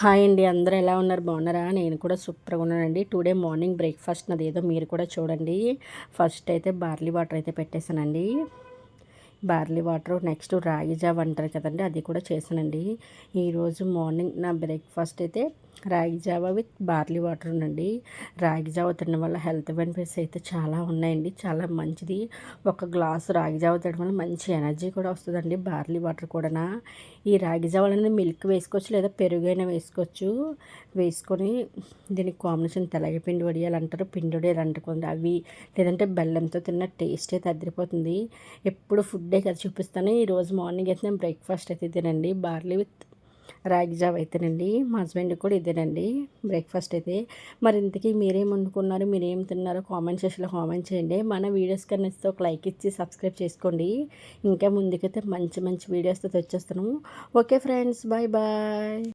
Hi అండి అందరూ ఎలా ఉన్నారు? బాగున్నారా? నేను కూడా సూపర్గా ఉన్నానండి. టుడే మార్నింగ్ బ్రేక్ఫాస్ట్ నాది. ఏదో మీరు కూడా చూడండి. ఫస్ట్ అయితే బార్లీ వాటర్ అయితే పెట్టేశానండి. బార్లీ వాటర్ నెక్స్ట్ రాగిజావ్ అంటారు కదండి అది కూడా చేశానండి. ఈరోజు మార్నింగ్ నా బ్రేక్ఫాస్ట్ అయితే రాగి జావ విత్ బార్లీ వాటర్ ఉండండి రాగి జావ తినడం వల్ల హెల్త్ బెనిఫిట్స్ అయితే చాలా ఉన్నాయండి. చాలా మంచిది. ఒక గ్లాసు రాగి జావ తినడం వల్ల మంచి ఎనర్జీ కూడా వస్తుందండి. బార్లీ వాటర్ కూడా ఈ రాగి జావ అనేది మిల్క్ వేసుకోవచ్చు లేదా పెరుగైనా వేసుకోవచ్చు. వేసుకొని దీనికి కాంబినేషన్ తెలగపిండి వడియాలు అంటారు. పిండి వడియాలు అంటుకుంది అవి లేదంటే బెల్లంతో తిన్న టేస్ట్ అయితే అదిరిపోతుంది ఎప్పుడు ఫుడ్డే కదా చూపిస్తాను. ఈరోజు మార్నింగ్ అయితే నేను బ్రేక్ఫాస్ట్ అయితే తినండి. బార్లీ విత్ రాగి జావ అయితేనండి మా హస్బెండ్ కూడా ఇదేనండి బ్రేక్ఫాస్ట్ అయితే. మరి ఇంతకీ మీరేం వండుకున్నారు మీరేం తిన్నారో? కామెంట్ సెక్షన్లో కామెంట్ చేయండి. మన వీడియోస్ కన్నా ఒక లైక్ ఇచ్చి సబ్స్క్రైబ్ చేసుకోండి. ఇంకా ముందుకైతే మంచి మంచి వీడియోస్తో తెచ్చేస్తాను. Okay friends bye bye